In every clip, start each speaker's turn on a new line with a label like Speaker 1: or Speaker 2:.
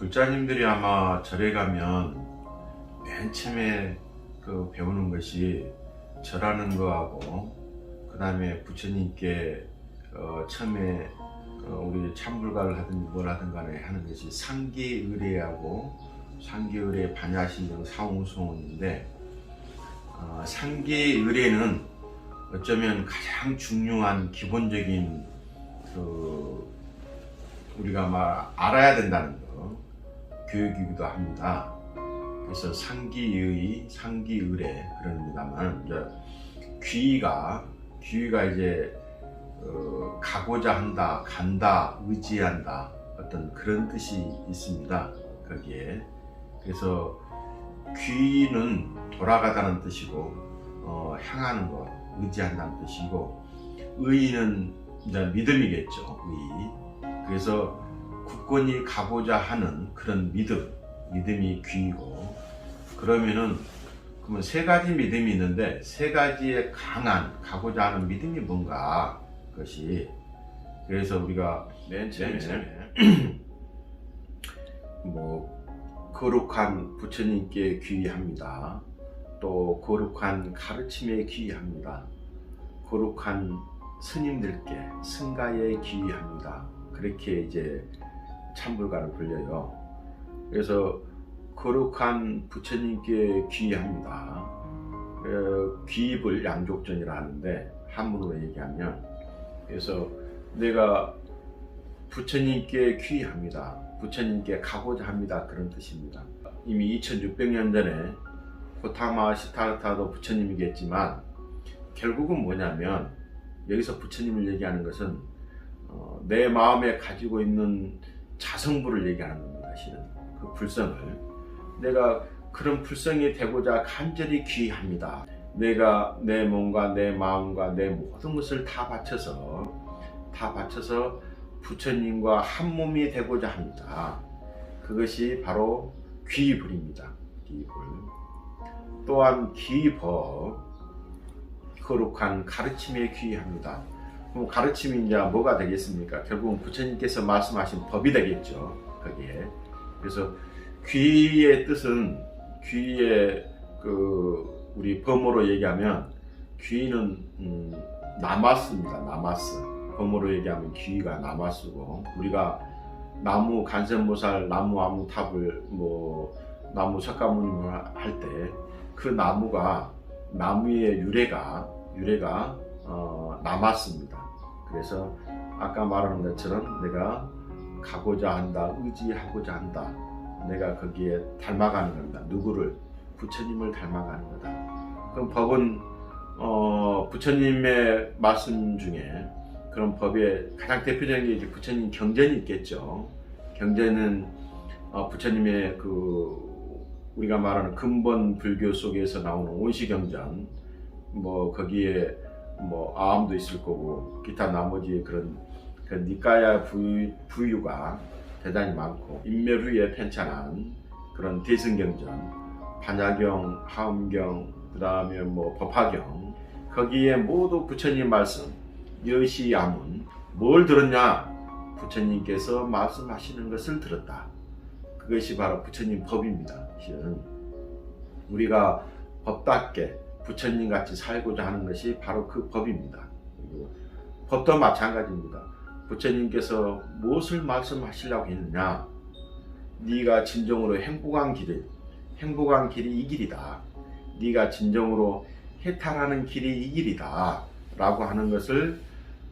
Speaker 1: 불자님들이 아마 절에 가면 맨 처음에 그 배우는 것이 절하는 거하고 그 다음에 부처님께 어, 처음에 어, 우리 참불가를 하든 뭘 하든 간에 하는 것이 상기의례하고 상기의례 반야신경 사홍수홍인데 어, 상기의례는 어쩌면 가장 중요한 기본적인 그 우리가 막 알아야 된다는 거 교육이기도 합니다. 그래서 상기의, 상기의례 그럽니다만 이제 귀가 귀가 이제 어, 가고자 한다, 간다, 의지한다 어떤 그런 뜻이 있습니다. 거기에 그래서 귀는 돌아가다는 뜻이고 어, 향하는 것, 의지한다는 뜻이고 의는 이제 믿음이겠죠. 의. 그래서 굳건히 가고자 하는 그런 믿음, 믿음이 귀이고 그러면은 그러면 세 가지 믿음이 있는데 세 가지의 강한 가고자 하는 믿음이 뭔가 그것이 그래서 우리가 맨 처음에 뭐 거룩한 부처님께 귀의합니다. 또 거룩한 가르침에 귀의합니다. 거룩한 스님들께 승가에 귀의합니다. 그렇게 이제 참불가를 불려요. 그래서 거룩한 부처님께 귀의합니다. 어, 귀입을 양족전이라 하는데 한문으로 얘기하면 그래서 내가 부처님께 귀의합니다. 부처님께 가고자 합니다. 그런 뜻입니다. 이미 2600년 전에 고타마 시타르타도 부처님이겠지만 결국은 뭐냐면 여기서 부처님을 얘기하는 것은 어, 내 마음에 가지고 있는 자성부를 얘기하는 겁니다. 실은 그 불성을 내가 그런 불성이 되고자 간절히 귀합니다. 내가 내 몸과 내 마음과 내 모든 것을 다 바쳐서 다 바쳐서 부처님과 한 몸이 되고자 합니다. 그것이 바로 귀불입니다. 귀불. 또한 귀법, 거룩한 가르침에 귀합니다. 그럼 가르침이 이제 뭐가 되겠습니까? 결국은 부처님께서 말씀하신 법이 되겠죠. 거기에. 그래서 귀의 뜻은 귀의 그 우리 범어로 얘기하면 귀는 음, 나마스입니다. 나마스. 범어로 얘기하면 귀가 나마스고 우리가 나무 간센보살 나무 아무탑을 뭐 나무 석가모님을 할 때 그 나무가 나무의 유래가 유래가 어, 남았습니다. 그래서 아까 말하는 것처럼 내가 가고자 한다, 의지하고자 한다. 내가 거기에 닮아가는 겁니다. 누구를? 부처님을 닮아가는 거다. 그럼 법은 어, 부처님의 말씀 중에 그런 법의 가장 대표적인 게 이제 부처님 경전이 있겠죠. 경전은 어, 부처님의 그 우리가 말하는 근본 불교 속에서 나오는 온시경전, 뭐 거기에 뭐 아함도 있을 거고 기타 나머지 그런 그 부유, 부유가 대단히 많고 인멸 후에 편찬한 그런 대승경전, 반야경, 하음경, 그 다음에 뭐 법화경 거기에 모두 부처님 말씀 여시야문 뭘 들었냐? 부처님께서 말씀하시는 것을 들었다. 그것이 바로 부처님 법입니다. 우리가 법답게 부처님 같이 살고자 하는 것이 바로 그 법입니다. 법도 마찬가지입니다. 부처님께서 무엇을 말씀하시려고 했느냐? 네가 진정으로 행복한 길을 행복한 길이 이 길이다. 네가 진정으로 해탈하는 길이 이 길이다. 라고 하는 것을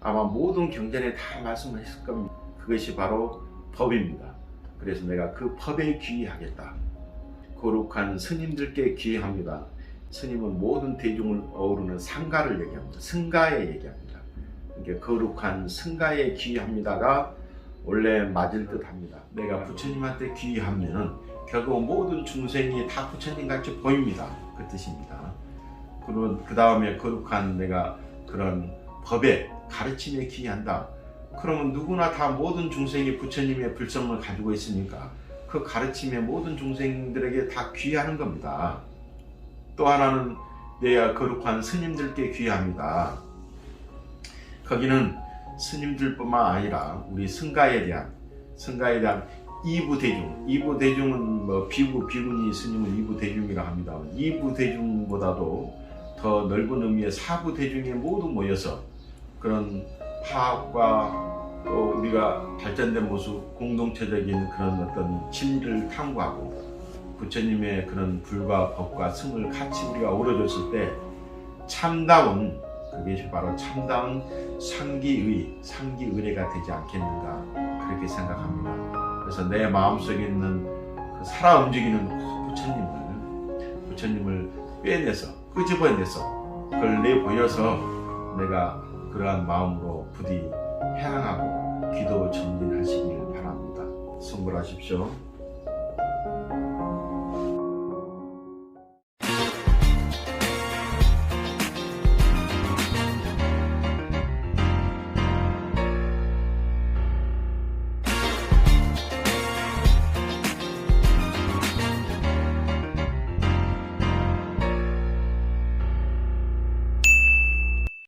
Speaker 1: 아마 모든 경전에 다 말씀하셨을 겁니다. 그것이 바로 법입니다. 그래서 내가 그 법에 귀의하겠다. 거룩한 스님들께 귀의합니다. 스님은 모든 대중을 어우르는 상가를 얘기합니다. 승가에 얘기합니다. 이게 거룩한 승가에 귀의합니다가 원래 맞을 듯 합니다. 내가 부처님한테 귀의하면 결국 모든 중생이 다 부처님 같이 보입니다. 그 뜻입니다. 그 다음에 거룩한 내가 그런 법에 가르침에 귀의한다. 그러면 누구나 다 모든 중생이 부처님의 불성을 가지고 있으니까 그 가르침에 모든 중생들에게 다 귀하는 겁니다. 또 하나는 내가 거룩한 스님들께 귀합니다. 거기는 스님들뿐만 아니라 우리 승가에 대한 승가에 대한 이부 대중, 이부 대중은 뭐 비구 비구니 스님은 이부 대중이라 합니다. 이부 대중보다도 더 넓은 의미의 사부 대중이 모두 모여서 그런 파악과 또 우리가 발전된 모습, 공동체적인 그런 어떤 진리를 탐구하고 부처님의 그런 불과 법과 승을 같이 우리가 오려줬을 때 참다운 그것이 바로 참다운 상기의 상기 의례가 되지 않겠는가 그렇게 생각합니다. 그래서 내 마음속에 있는 그 살아 움직이는 그 부처님을 부처님을 빼내서 끄집어내서 그걸 내 보여서 내가 그러한 마음으로 부디 해양하고 기도 전진하시길 바랍니다. 성불하십시오.